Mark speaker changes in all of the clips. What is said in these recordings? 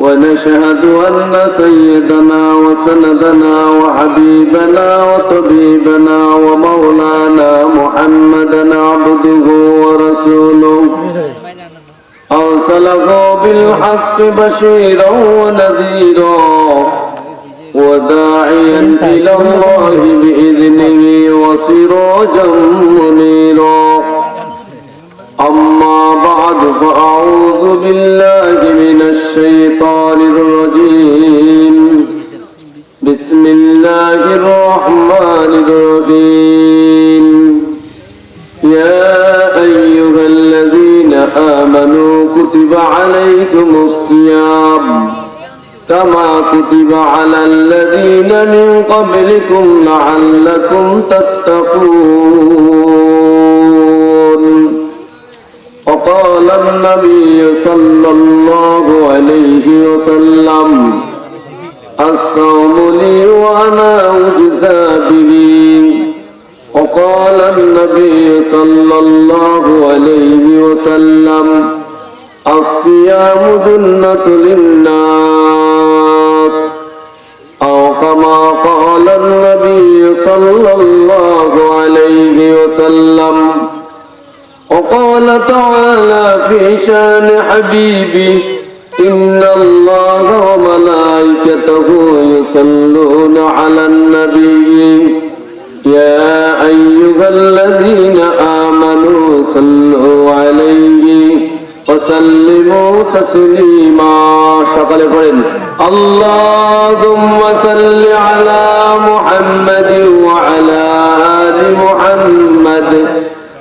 Speaker 1: ونشهد أن سيدنا وسندنا وحبيبنا وطبيبنا ومولانا محمدا عبده ورسوله. أرسله بالحق بشيرا ونذيرا وداعيا إلى الله بإذنه وسراجا منيرا. فأعوذ بالله من الشيطان الرجيم. بسم الله الرحمن الرحيم. يا أيها الذين آمنوا كتب عليكم الصيام كما كتب على الذين من قبلكم لعلكم تتقون. وقال النبي صلى الله عليه وسلم الصوم لي وأنا أجزى به. وقال النبي صلى الله عليه وسلم الصيام جنة للناس. أو كما قال النبي صلى الله عليه وسلم وقال تعالى في شان حبيبي إن الله وملائكته يصلون على النبي. يا أيها الذين آمنوا صلوا عليه وسلموا تسليما. شغل فرن اللهم صل على محمد وعلى آل محمد.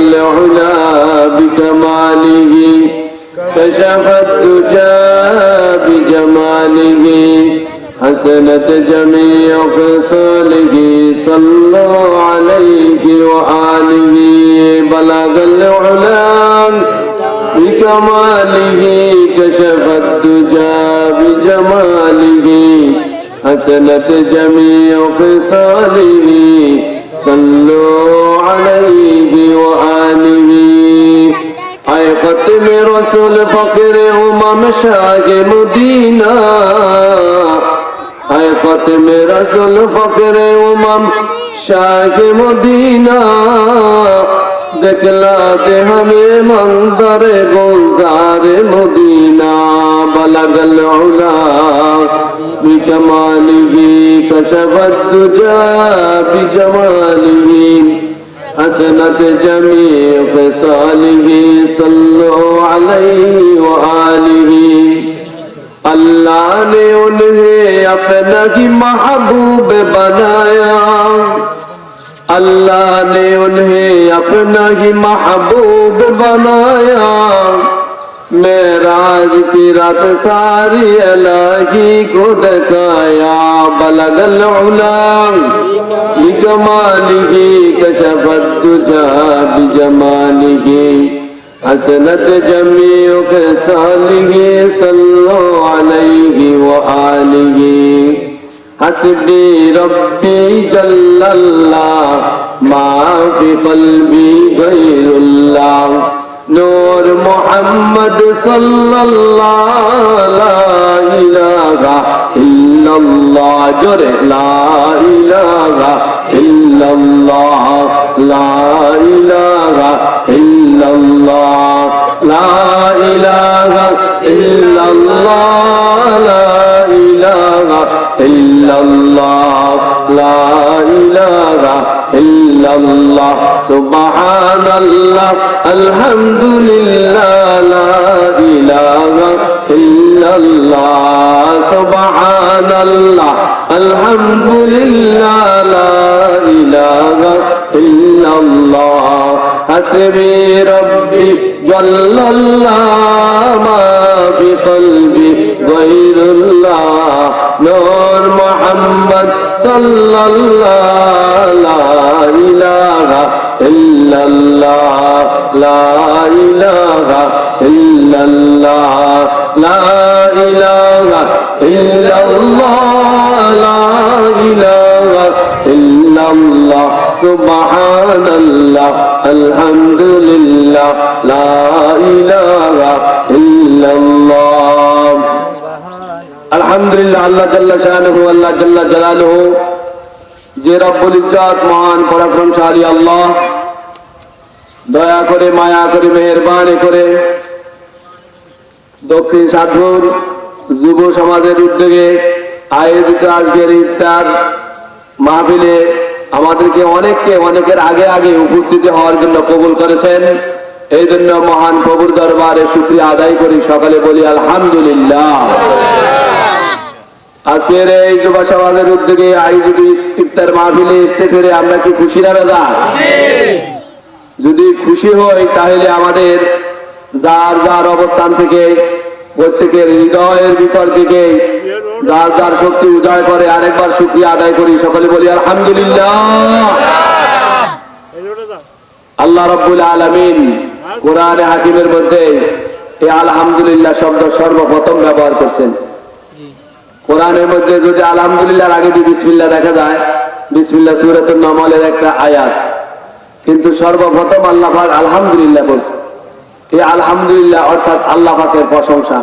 Speaker 1: العلا بكماله كشف الدجى بجماله حسنت جميع خصاله صلوا عليه وآله بلغ العلا بكماله كشف الدجى بجماله حسنت جميع خصاله صلوا عليه وآله أي ختم رسول فقر أمم شاه مدينة أي ختم رسول فقر أمم شاه مدينة দেখলাতে হামে منظر گلزار Medina বলগল বিজমানি بجماله كشف الدجى حسنة جميع خصاله صلوا عليه وآله اللہ نے انہیں اپنا ہی محبوب بنایا اللہ نے انہیں اپنا ہی محبوب بنایا میراج کی رات ساری الہی کو ڈکایا بلد العلا بجمالی کشفت تجا بجمالی حسنت جمیع خسالی صلو علیہ وآلہ حسبی ربی جل اللہ ما فی قلبی غیر اللہ নূর মোহাম্মদ সাল্লাল্লাহ লা ইলাহা ইল্লাল্লাহ জোরে লা ইলাহা ইল্লাল্লাহ লা ইলাহা ইল্লাল্লাহ লা ইলাহা ইল্লাল্লাহ লা ইলাহা ইল্লাল্লাহ লা ইলাহা ইল্লাল্লাহ ইল্লাল্লাহ সুবহানাল্লাহ আলহামদুলিল্লাহ লা ইলাহা ইল্লাল্লাহ সুবহানাল্লাহ আলহামদুলিল্লাহ লা ইলাহা ইল্লাল্লাহ হাসবি রব্বি জাল্লাল্লাহ মা ফি কলবি গায়রুল্লাহ নূর মুহাম্মদ সাল্লাল্লাহ লা ইলাহা ইল্লাল্লাহ লা ইলাহা ইল্লাল্লাহ লা ইলাহা ইল্লাল্লাহ লা ইলাহা ইল্লাল্লাহ সুবহানাল্লাহ আলহামদুলিল্লাহ লা ইলাহা ইল্লাল্লাহ আলহামদুলিল্লাহ আল্লাহ জাল্লা শাহানুহু আল্লাহ জাল্লা জালালুহু যে রব্বুল ইজ্জত মহান, পরাক্রমশালী আল্লাহ, দয়া করে, মায়া করে, মেহেরবানি করে দক্ষিণ সাতপুর যুব সমাজের উদ্যোগে আয়োজিত আজকের ইফতার মাহফিলে আমাদেরকে অনেককে, অনেকের আগে আগে উপস্থিত হওয়ার জন্য কবুল করেছেন। এই জন্য মহান প্রভুর দরবারে শুক্রিয়া আদায় করি। সকালে বলি, আলহামদুলিল্লাহ। আজকের এই যুব সমাজের উদ্যোগে আয়োজিত ইফতার মাহফিলে আসতে পেরে আমরা কি খুশি না দাদা যদি খুশি হই তাহলে আমাদের যার যার অবস্থান থেকে প্রত্যেকের হৃদয়ের ভিতর থেকে যার যার শক্তি উজাড় করে আরেকবার শুক্রিয়া আদায় করি। সকলে বলি আলহামদুলিল্লাহ। আল্লাহ রব্বুল আলমিন কোরআনে হাকিমের মধ্যে এই আলহামদুলিল্লাহ শব্দ সর্বপ্রথম ব্যবহার করছেন। কোরআনের মধ্যে যদি আলহামদুলিল্লাহ আগে যদি বিসমিল্লাহ দেখা যায় বিসমিল্লা সুরাতুল নমলের একটা আয়াত। কিন্তু সর্বপ্রথম আল্লাহাক আলহামদুলিল্লাহ বলছে। এই আলহামদুলিল্লাহ অর্থাৎ আল্লাহ পাকের প্রশংসা।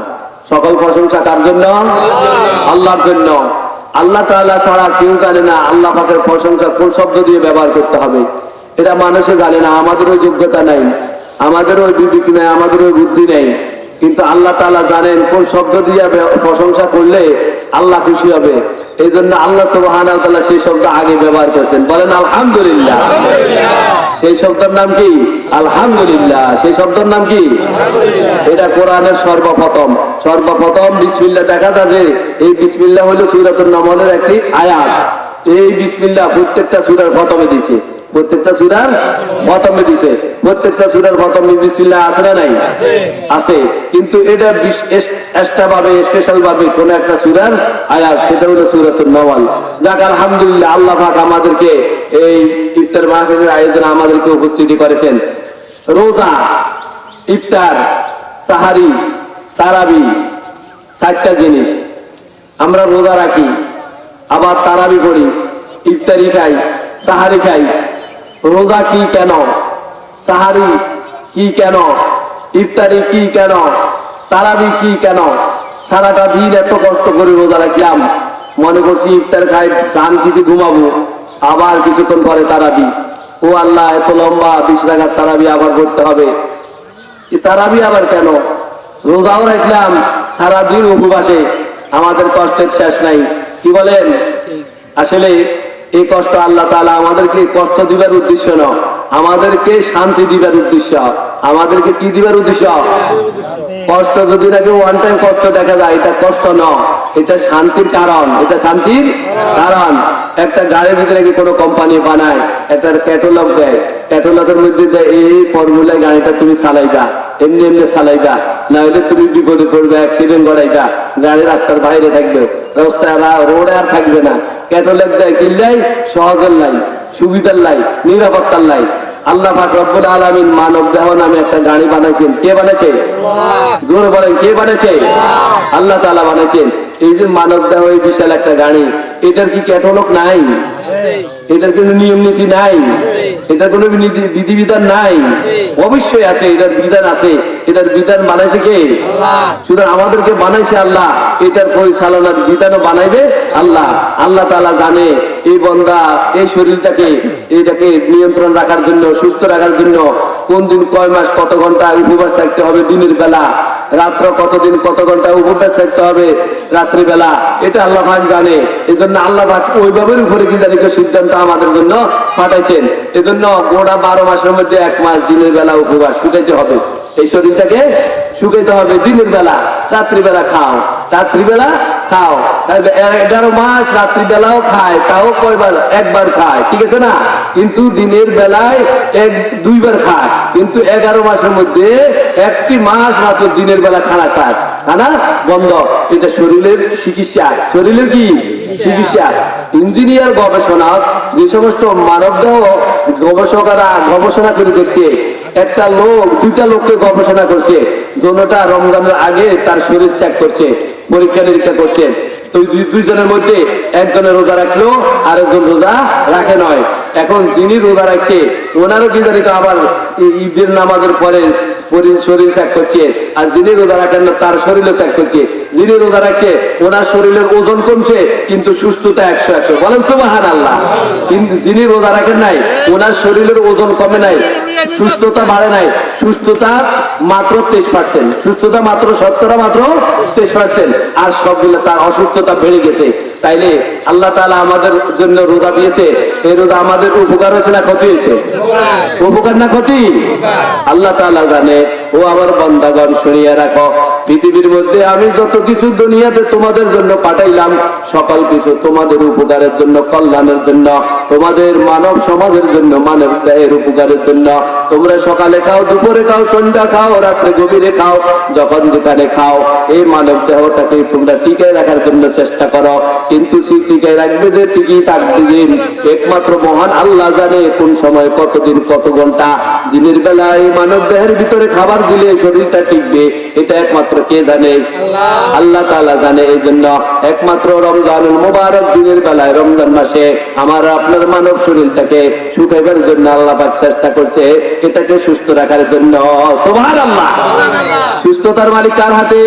Speaker 1: সকল প্রশংসা কার জন্য? আল্লাহর জন্য। আল্লাহ তাআলা ছাড়া কেউ জানে না আল্লাহ পাকের প্রশংসা কোন শব্দ দিয়ে ব্যবহার করতে হবে। এটা মানুষে জানে না, আমাদেরও যোগ্যতা নাই, আমাদেরও ওই বিবেক নেই আমাদের ওই বুদ্ধি নেই। কিন্তু আল্লাহ তাআলা জানেন কোন শব্দ দিয়ে প্রশংসা করলে আল্লাহ খুশি হবে। এই জন্য আল্লাহ সুবহানাহু ওয়া সেই শব্দ আগে ব্যবহার করেছেন। বলেন আলহামদুলিল্লাহ। সেই শব্দের নাম কি? আলহামদুলিল্লাহ। সেই শব্দের নাম কি? এটা কোরআনের সর্বপ্রথম। সর্বপ্রথম বিসমিল্লাহ দেখা যায় যে এই বিসমিল্লাহ হলো সুরাতুল নামলের একটি আয়াত। এই বিসমিল্লাহ প্রত্যেকটা সুরার প্রথমে দিছে। প্রত্যেকটা সুরার প্রথমে দিছে প্রত্যেকটা সুরার প্রথমে বিসমিল্লাহ আছে না নাই? আছে। কিন্তু এটা এক্সট্রা ভাবে স্পেশাল ভাবে কোন একটা সুরার আয়াত সেটা হলো সুরাতুল নওয়াল। যাক আলহামদুলিল্লাহ আল্লাহ পাক আমাদেরকে এই ইফতার মাহফিলের আয়োজনে আমাদেরকে উপস্থিতি করেছেন। রোজা ইফতার সাহারি তারাবি চারটা জিনিস। আমরা রোজা রাখি আবার তারাবি করি ইফতারি খাই সাহারি খাই রোজা কি কেন? সাহারি কি কেন? ইফতারি কি কেন? তারাবি কি কেন? সারাটা দিন এত কষ্ট করে রোজা রাখলাম। মনে করছি ইফতার খাই চান কিছু ঘুমাবো, আবার কিছুক্ষণ পরে তারাবি। ও আল্লাহ, এত লম্বা বিশ রাখার তারাবি আবার করতে হবে। তারাবি আবার কেন? রোজাও রাখলাম, সারাদিন উপবাসে। আমাদের কষ্টের শেষ নাই। কি বলেন? আসলে এই কষ্ট আল্লাহ তালা আমাদেরকে কষ্ট দিবার উদ্দেশ্য ন। আমাদেরকে শান্তি দিবার উদ্দেশ্য। আমাদেরকে কি দিবার উদ্দেশ্য? কষ্ট যদি নাকি ওয়ান টাইম কষ্ট দেখা যায় এটা কষ্ট ন। এটা শান্তির কারণ এটা শান্তির কারণ। একটা গাড়ি যদি নাকি কোনো কোম্পানি বানায় একটা ক্যাটালগ দেয় ক্যাটালগের মধ্যে দেয় এই ফর্মুলায় গাড়িটা তুমি চালাইবা এমনি এমনি চালাইবা না হলে তুমি বিপদে পড়বে অ্যাক্সিডেন্ট ঘটাইবা গাড়ি রাস্তার বাইরে থাকবে রাস্তায় রোডে আর থাকবে না। ক্যাটালগ দেয় কিনলাই সহজের লাই সুবিধার লাই নিরাপত্তার লাই। আল্লাহ পাক রব্বুল আলামিন মানব দেহ নামে একটা গাড়ি বানাইছেন। কে বানাইছে? জোরে বলেন কে বানাইছে? আল্লাহ তাআলা বানাইছেন। এই যে মানব দেহ, এই বিশাল একটা গাড়ি, এটার কি ক্যাটালগ নাই? এটার কোনো নিয়ম নীতি নাই? এটার কোনো বিধিবিধান নাই? অবশ্যই আছে, এটার বিধান আছে। এটার বিধান বানাইছে কে? শুধু আমাদেরকে বানাইছে আল্লাহ। এটার পরিচালনার বিধানও বানাইবে আল্লাহ। আল্লাহ তালা জানে, এই বন্দা এই শরীরটাকে এটাকে নিয়ন্ত্রণ রাখার জন্য, সুস্থ রাখার জন্য কোন দিন কয় মাস কত ঘণ্টা উপবাস থাকতে হবে দিনের বেলা, রাত্র কতদিন কত ঘণ্টা উপবাস থাকতে হবে রাত্রিবেলা, এটা আল্লাহ পাক জানে। এই জন্য আল্লাহ পাক ওইভাবে উপরে কি জানি সিদ্ধান্ত আমাদের জন্য পাঠাইছেন। এজন্য গোটা বারো মাসের মধ্যে এক মাস দিনের বেলা উপবাস শুকাইতে হবে। এই শরীরটাকে শুকাইতে হবে দিনের বেলা, রাত্রিবেলা খাও। রাত্রিবেলা খাও। এগারো মাস রাত্রিবেলাও খায়, তাও কয়বার? একবার খায়, ঠিক আছে না? কিন্তু দিনের বেলায় এক, দুইবার খায়। কিন্তু এগারো মাসের মধ্যে একটি মাস মাত্র দিনের বেলা খানা চায়। খানা বন্ধ। এটা শরীরের চিকিৎসা। শরীরের কি? চিকিৎসা ইঞ্জিনিয়ার, গবেষণা, যে সমস্ত মানবদেহ গবেষকরা গবেষণা করে দেখছে, একটা লোক, দুইটা লোককে গবেষণা করছে দোনোটা রমজানের আগে তার শরীর চেক করছে, পরীক্ষা নিরীক্ষা করছে। তো দুইজনের মধ্যে একজনের রোজা রাখল আর একজন রোজা রাখে নয় এখন যিনি রোজা রাখছে, ওনারও কি জানি আবার ঈদের নামাজের পরে শরীর চেক করছে, আর যিনি রোজা রাখেন না, তার শরীরও চেক করছে। যিনি রোজা রাখছে ওনার শরীরের ওজন কমছে কিন্তু সুস্থতা একশো একশো। বলেন সুবাহান আল্লাহ কিন্তু যিনি রোজা রাখেন নাই ওনার শরীরের ওজন কমে নাই সুস্থতা বাড়ে নাই। সুস্থতা মাত্র তেইশ পার্সেন্ট সুস্থতা মাত্র শতকরা মাত্র তেইশ পার্সেন্ট আর সবগুলো তার অসুস্থতা বেড়ে গেছে। তাইলে আল্লাহ তাআলা আমাদের জন্য রোজা দিয়েছে। এই রোজা আমাদের উপকার হয়েছে না ক্ষতি হয়েছে? উপকার না ক্ষতি? আল্লাহ তাআলা জানে। ও আমার বন্দাগণ শুনিয়ে রাখো। পৃথিবীর মধ্যে আমি যত কিছু দুনিয়াতে তোমাদের জন্য পাঠাইলাম, সকল কিছু তোমাদের উপকারের জন্য, কল্যাণের জন্য, তোমাদের মানব সমাজের জন্য, মানব দেহের উপকারের জন্য। তোমরা সকালে খাও, দুপুরে খাও, সন্ধ্যা খাও, রাত্রে গভীরে খাও, যখন দোকানে খাও, এই মানব দেহটাকে তোমরা টিকায় রাখার জন্য চেষ্টা করো। কিন্তু সে টিকায় রাখবে যে ঠিকই থাকবে যে একমাত্র মহান আল্লাহ জানে কোন সময়, কতদিন, কত ঘণ্টা। দিনের বেলায় মানব দেহের ভিতরে খাবার দিলে শরীরটা টিকবে, এটা একমাত্র কে জানে? আল্লাহ তাআলা জানে এই জন্য একমাত্র রমজানুল মোবারক দিনের বেলায় রমজান মাসে আমার আপনার মানব শরীরটাকে শুকাইবার জন্য আল্লাহ পাক চেষ্টা করছে এটাকে সুস্থ রাখার জন্য। সুস্থতার মালিক কার হাতে?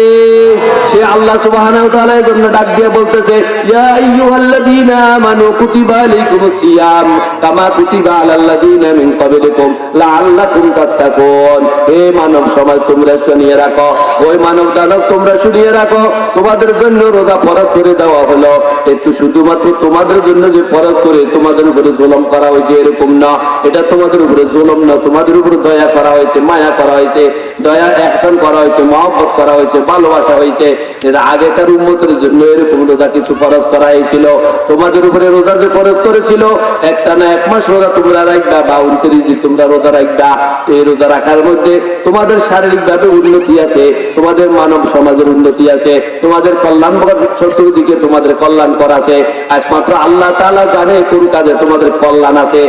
Speaker 1: সে আল্লাহ ওয়া জন্য ডাক দিয়ে বলতেছে ইয়া আইয়ুহাল্লাযীনা আমানু কুতিবা আলাইকুমুস সিয়াম কামা কুতিবা আলাল্লাযীনা মিন ক্বাবলিকুম লাআল্লাকুম তাত্তাকুন। হে মানব সমাজ তোমরা শুনিয়ে রাখো। ওই মানব দানব, তোমরা শুনিয়ে রাখো, তোমাদের জন্য রোজা ফরজ করে দেওয়া হলো। একটু শুধুমাত্র তোমাদের জন্য যে ফরজ করে তোমাদের উপরে জুলম করা হয়েছে, এরকম না। এটা তোমাদের উপরে জুলম না, তোমাদের উপরে দয়া করা হয়েছে, মায়া করা হয়েছে, দয়া অ্যাকশন করা হয়েছে, মহব্বত করা হয়েছে, ভালোবাসা হয়েছে। এটা আগেকার উন্মতের জন্য এরকম রোজা কিছু ফরজ করা হয়েছিল তোমাদের উপরে রোজা যে ফরজ করেছিল, একটা না এক মাস রোজা তোমরা রাখবা, বা উনত্রিশ দিন তোমরা রোজা রাখবা। এই রোজা রাখার মধ্যে তোমাদের শারীরিক ভাবে উন্নতি আছে, তোমাদের মানব সমাজের উন্নতি আছে, তোমাদের কল্যাণ চতুর্দিকে তোমাদের কল্যাণ করা আছে। একমাত্র আল্লাহ তাআলা জানে কোন কাজে তোমাদের কল্যাণ আছে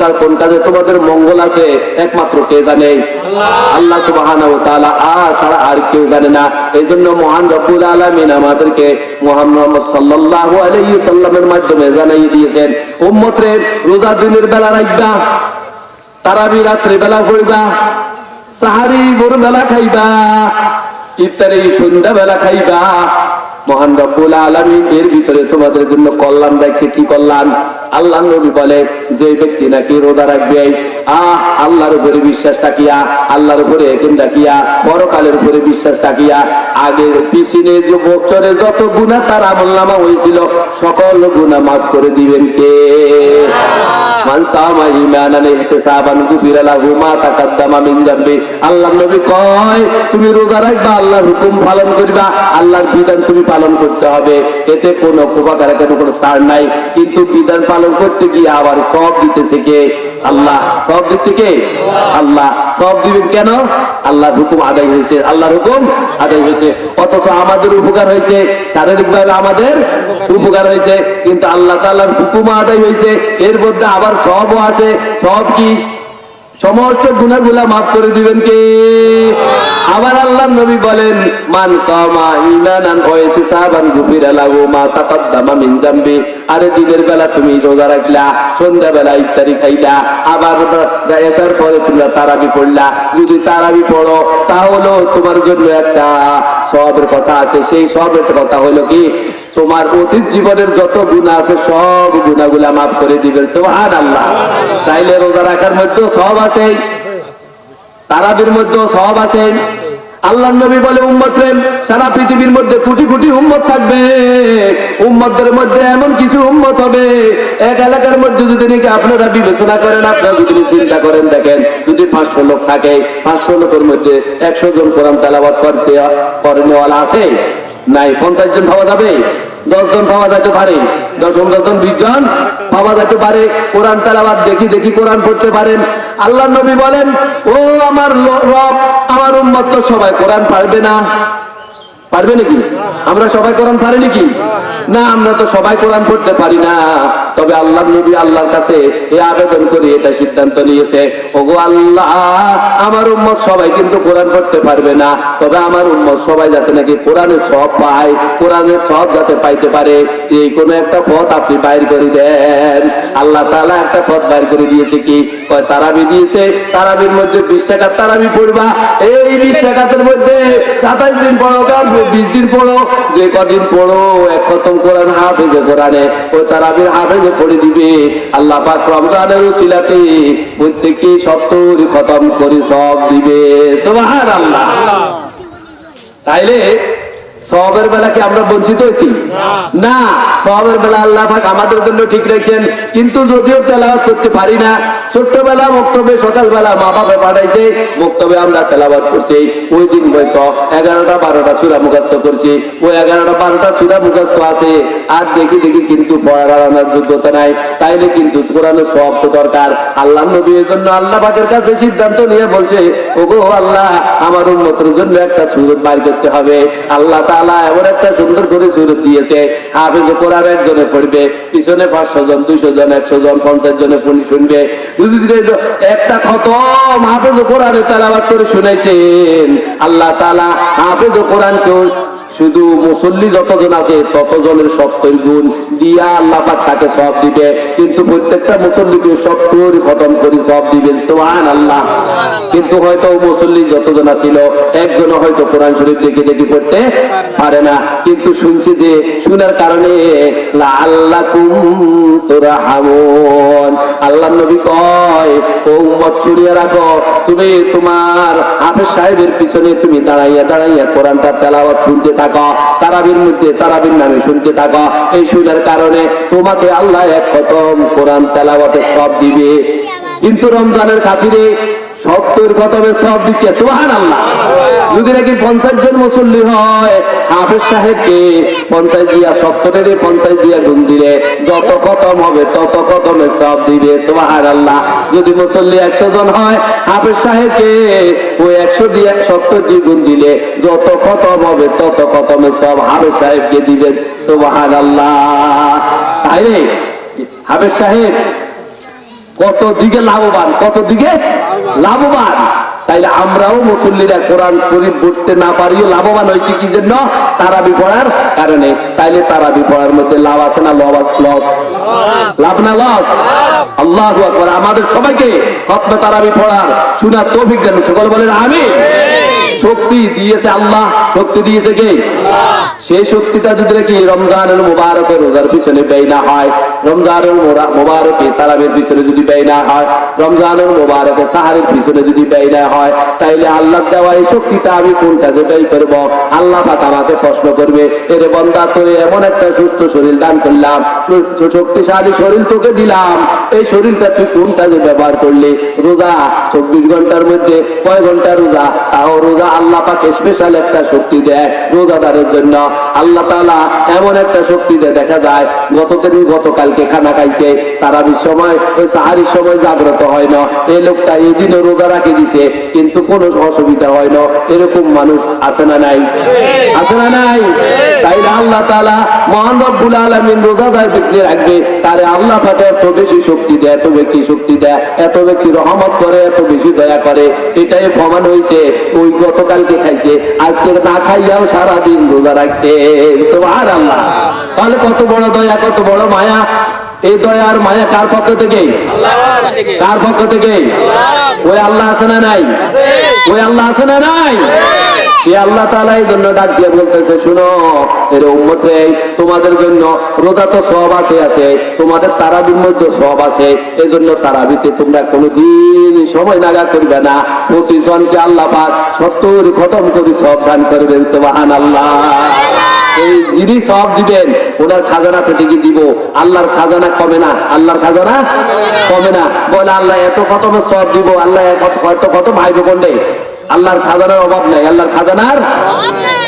Speaker 1: কাজ কোন কাজে তোমাদের মঙ্গল আছে, একমাত্র কে জানে? আল্লাহ তাআলা ছাড়া আর কেউ জানে না। এই জন্য মহান রব্বুল আলামিন আমাদেরকে মুহাম্মদ সাল্লাল্লাহু আলাইহি সাল্লামের মাধ্যমে জানাই দিয়েছেন উম্মত রোজা দিনের বেলা রাখবা তারাবি রাত্রে বেলা পড়বা, সাহারি ভোর বেলা খাইবা ইফতারি সন্ধ্যাবেলা খাইবা। মহান রব্বুল আলামিন এর ভিতরে তোমাদের জন্য কল্যাণ দেখছে কি কল্যাণ? আল্লাহ নবী বলে, যে ব্যক্তি নাকি রোজা রাখবে, আহ, আল্লাহর উপরে বিশ্বাস রাখিয়া, আল্লাহর উপরে একিন রাখিয়া, পরকালের উপরে বিশ্বাস রাখিয়া, আগে পিছনে যে বছরে যত গুণা তার আমল নামা হয়েছিল, সকল গুণা মাফ করে দিবেন কে? আল্লাহ তুমি রাখবা হুকুম পালন করবা বিধান তুমি পালন করতে হবে। এতে কোনো উপকার কেন সার নাই। কিন্তু বিধান করতে গিয়ে আবার সব দিতেছে কে? আল্লাহ। সব দিচ্ছে কে? আল্লাহ। সব দিবেন কেন? আল্লাহর হুকুম আদায় হয়েছে। আল্লাহর হুকুম আদায় হয়েছে। অথচ আমাদের উপকার হয়েছে। শারীরিক ভাবে আমাদের উপকার হয়েছে। কিন্তু আল্লাহ তাআলার হুকুম আদায় হয়েছে। এর মধ্যে আবার সবও আছে। সব কি? সমস্ত গুণাগুলা মাফ করে দিবেন কে? আবার আল্লাহ নবী বলেন, মান কামা ইমানান ওয়া ইতিসাবান গুফিরা লাহু মা তাকাদ্দামা মিন যামবি। আরে দিনের বেলা তুমি রোজা রাখলা সন্ধ্যা বেলা ইফতারি খাইলা, আবার এসার পরে তোমরা তারাবি পড়লা। যদি তারাবি পড়ো তাহলেও তোমার জন্য একটা সবের কথা আছে। সেই সবের কথা হলো কি, তোমার অতীত জীবনের যত গুণা আছে, সব গুণাগুলা মাফ করে দিবেন। সুবহান আল্লাহ তাইলে রোজা রাখার মধ্যেও সব আছে তারাবির মধ্যেও সব আছে। আল্লাহ নবী বলে, উম্মত প্রেম সারা পৃথিবীর মধ্যে কোটি কোটি উম্মত থাকবে। উম্মতদের মধ্যে এমন কিছু উম্মত হবে। এক এলাকার মধ্যে যদি নাকি আপনারা বিবেচনা করেন, আপনারা যদি চিন্তা করেন, দেখেন, যদি পাঁচশো লোক থাকে, পাঁচশো লোকের মধ্যে একশো জন কোরআন তালাবাদ করতে করেন আছে? নাই, পঞ্চাশ জন পাওয়া যাবে, দশ জন পাওয়া যাইতে পারে। দশম দশজন বিশ জন পাওয়া যাইতে পারে। কোরআন তালাবাদ দেখি দেখি কোরআন পড়তে পারেন। আল্লাহ নবী বলেন, ও আমার রব, আমার উম্মত সবাই কোরআন পারবে না। পারবে নাকি? আমরা সবাই কোরআন পারি নাকি? না, আমরা তো সবাই কোরআন পড়তে পারি না। তবে আল্লাহ নবী আল্লাহর কাছে এই আবেদন করে এটা সিদ্ধান্ত নিয়েছে। ওগো আল্লাহ, আমার উম্মত সবাই কিন্তু কোরআন পড়তে পারবে না। তবে আমার উম্মত সবাই যাতে নাকি কোরআনের সব পায়, কোরআনের সব যাতে পাইতে পারে। এই কোন একটা পথ আপনি বাইর করে দেন। আল্লাহ তাআলা একটা পথ বাইর করে দিয়েছে কি? কয়, তারাবি দিয়েছে। তারাবির মধ্যে বিশ টাকা তারাবি পড়বা। এই বিশ টাকাতের মধ্যে সাতাশ দিন পড়ো গান বিশ দিন পড়ো। যে কদিন পড়ো, এক খতম কোরআন হাফেজে কোরআনে। ওই তারাবির হাফেজে পড়ে দিবে। আল্লাহ পাক রমজানের উচিলাতে প্রত্যেকে সত্তর খতম করে সব দিবে। সুবহানাল্লাহ। তাইলে সবের বেলা কি আমরা বঞ্চিত হয়েছি? না। সবের বেলা আল্লাহ পাক আমাদের জন্য ঠিক রেখেছেন। কিন্তু যদিও তেলাওয়াত করতে পারি না ছোট্টবেলা বক্তব্যে সকালবেলা মা বাবা পাঠাইছে বক্তব্যে আমরা তেলাওয়াত করছি। ওই দিন হয়তো এগারোটা বারোটা সুরা মুখস্থ করছি। ওই এগারোটা বারোটা সুরা মুখস্থ আছে। আর দেখি দেখি কিন্তু পড়ার যোগ্যতা নাই। তাইলে কিন্তু কোরআনের সব তো দরকার। আল্লাহ নবীর জন্য আল্লাহ পাকের কাছে সিদ্ধান্ত নিয়ে বলছে ওগো আল্লাহ আমার উন্নতির জন্য একটা সুরত বাইর করতে হবে। আল্লাহ এমন একটা সুন্দর করে সুরত দিয়েছে, হাফিজ কোরআন একজনে পড়বে, পিছনে পাঁচশো জন, দুইশো জন, একশো জন, পঞ্চাশ জনে শুনবে। একটা খতম, হাফেজ কোরআনে করে শুনেছেন আল্লাহ তালা হাফিজ কোরআনকেও শুধু মুসল্লি যতজন আছে, ততজনের সত্তর গুণ। দিয়া আল্লাহ তাকে সব দিবে, কিন্তু প্রত্যেকটা মুসল্লিকে সত্তর খতম করে সব দিবেন। সুবহান আল্লাহ কিন্তু হয়তো মুসল্লি যতজন ছিল একজনও হয়তো কোরআন শরীফ দেখে দেখে পড়তে পারে না। কিন্তু শুনছি যে, শোনার কারণে, লাআল্লাকুম তুরহামুন। আল্লাহ নবী কয়, ও উম্মত ছড়িয়ে রাখো, তুমি তোমার হাফেজ সাহেবের পিছনে তুমি দাঁড়াইয়া দাঁড়াইয়া কোরআনটা তেলাওয়াত শুনতে থাকো, তারাবির মধ্যে তারাবির নামে শুনতে থাকো। এই শুনার কারণে তোমাকে আল্লাহ এক খতম কোরআন তেলাওয়াতের সব দিবে। কিন্তু রমজানের খাতিরে সত্তর খতমে সব দিচ্ছে। সুহান আল্লাহ যদি নাকি পঞ্চাশ জন মুসল্লি হয়, হাফেজ সাহেবকে পঞ্চাশ দিয়া সত্তরের পঞ্চাশ দিয়া গুণ দিলে যত খতম হবে, তত খতমে সব দিবে। সুহান আল্লাহ যদি মুসল্লি একশো জন হয়, হাফেজ সাহেবকে ওই একশো দিয়ে সত্তর দিয়ে গুণ দিলে যত খতম হবে, তত খতমে সব হাফেজ সাহেবকে দিবেন সুহান আল্লাহ তাই হাফেজ সাহেব, কত দিকে লাভবান, কত দিকে? লাভবান। তাইলে আমরাও মুসল্লিরা কোরআন শরীফ পড়তে না পারিও লাভবান হয়েছে কি জন্য? তারাবি পড়ার কারণে। তাইলে তারাবি পড়ার মধ্যে লাভ আছে না লস লস। লাভ না লস? আল্লাহ আমাদের সবাইকে খতমে তারাবি পড়ার শোনার তো বিজ্ঞান সকল বলেন আমি শক্তি দিয়েছে আল্লাহ। শক্তি দিয়েছে কে? সেই শক্তিটা যদি নাকি রমজানের মুবারকের রোজার পিছনে ব্যয় না হয় রমজানের মোরা- মুবারকে তারাবের পিছনে যদি ব্যয় না হয় রমজানের মুবারকে সাহারের পিছনে যদি ব্যয় না হয় তাইলে আল্লাহ দেওয়া এই শক্তিটা আমি কোন কাজে ব্যয় করব? আল্লাহ পাক আমাকে প্রশ্ন করবে এর বন্দা তোরে এমন একটা সুস্থ শরীর দান করলাম শক্তিশালী শরীর তোকে দিলাম। এই শরীরটা তুই কোন কাজে ব্যবহার করলি? রোজা চব্বিশ ঘণ্টার মধ্যে কয় ঘণ্টা রোজা? তাও রোজা আল্লাহ পাকে স্পেশাল একটা শক্তি দেয় রোজাদারের জন্য। আল্লাহ তাআলা এমন একটা শক্তি দেয় দেখা যায় গতদিন গতকালকে খানা খাইছে, তারা সময় ওই সাহারির সময় জাগ্রত হয় না। এই লোকটা এই দিনে রোজা রাখে দিছে, কিন্তু কোনো অসুবিধা হয় না। এরকম মানুষ আছে না নাই? আছে না নাই? তাইলে আল্লাহ তাআলা মহান রব্বুল আলামিন রোজাদার ব্যক্তি রাখবে। তারে আল্লাহ পাকে এত বেশি শক্তি দেয়, এত বেশি শক্তি দেয়, এত ব্যক্তি রহমত করে, এত বেশি দয়া করে। এটাই প্রমাণ হয়েছে ওই গত গতকালকে খাইছে আজকে না খাইয়াও সারাদিন রোজা রাখছে। সুবহানাল্লাহ। তাহলে কত বড় দয়া কত বড় মায়া? এই দয়ার আর মায়া কার পক্ষ থেকে? কার পক্ষ থেকে? ওই আল্লাহ আছে না নাই? ওই আল্লাহ আছে না নাই? সে আল্লাহ তাআলা এই জন্য ডাক দিয়ে বলতেছে, শুনো, এর উম্মত, তোমাদের জন্য রোজা তো সব আছে আছে। তোমাদের তারাবির মধ্যে সব আছে। এই জন্য তারাবিতে তোমরা কোনোদিন সময় নাগা করবে না। প্রতিজনকে আল্লাহ পাক সত্তর খতম করে সব দান করবেন সুবহান আল্লাহ এই যিনি সব দিবেন, ওনার খাজানা থেকে কি দিব? আল্লাহর খাজানা কমে না? আল্লাহর খাজানা কমে না? বলে আল্লাহ এত খতম সব দিব, আল্লাহ এত এত কত ভাই কোনডে? আল্লাহর খাজানার অভাব নাই আল্লাহর খাজানার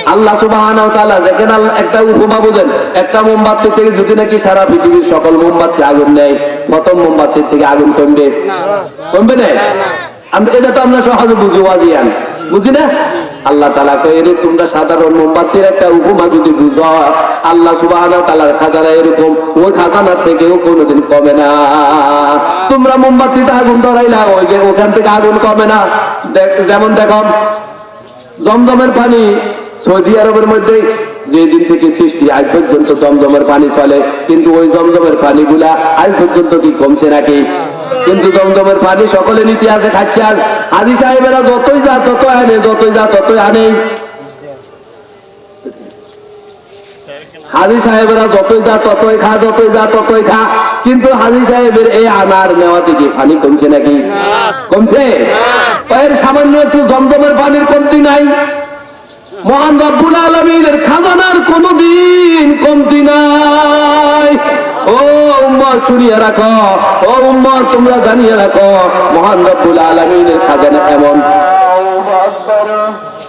Speaker 1: আল্লাহ সুবাহান দেখেন একটা উপমা বুঝেন একটা মোমবাতি থেকে যদি নাকি সারা পৃথিবীর সকল মোমবাতি আগুন নেয় প্রথম মোমবাতির থেকে আগুন কমবে? কমবে না? এটা তো আমরা সহজে বুঝি ওয়াজিয়ান। বুঝি না? আল্লাহ তালা কয়ে রে তোমরা সাধারণ মোমবাতির একটা উপমা যদি বুঝো, আল্লাহ সুবাহ তালার খাজানা এরকম, ওই খাজানার থেকেও কোনোদিন কমে না। তোমরা মোমবাতিতে আগুন ধরাইলা, ওই ওখান থেকে আগুন কমে না। যেমন দেখো, জমজমের পানি সৌদি আরবের মধ্যে যেদিন থেকে সৃষ্টি, আজ পর্যন্ত জমজমের পানি চলে, কিন্তু ওই জমজমের পানিগুলা আজ পর্যন্ত কি কমছে নাকি? কিন্তু জমজমের পানি সকলে নীতি আছে খাচ্ছে আজ। হাজি সাহেবেরা যতই যা তত আনে, যতই যা ততই আনে। হাজি সাহেবেরা যতই যা ততই খা, যতই যা ততই খা। কিন্তু হাজি সাহেবের এই আনার নেওয়া থেকে পানি কমছে নাকি? কমছে? এর সামান্য একটু জমজমের পানির কমতি নাই। মহান রব্বুল আলমিনের খাজানার কোনদিন কমতি নাই। ও উম্মর শুনিয়ে রাখো। ও উম্মর তোমরা জানিয়ে রাখো মহান রব্বুল আলমিনের খাজানা এমন।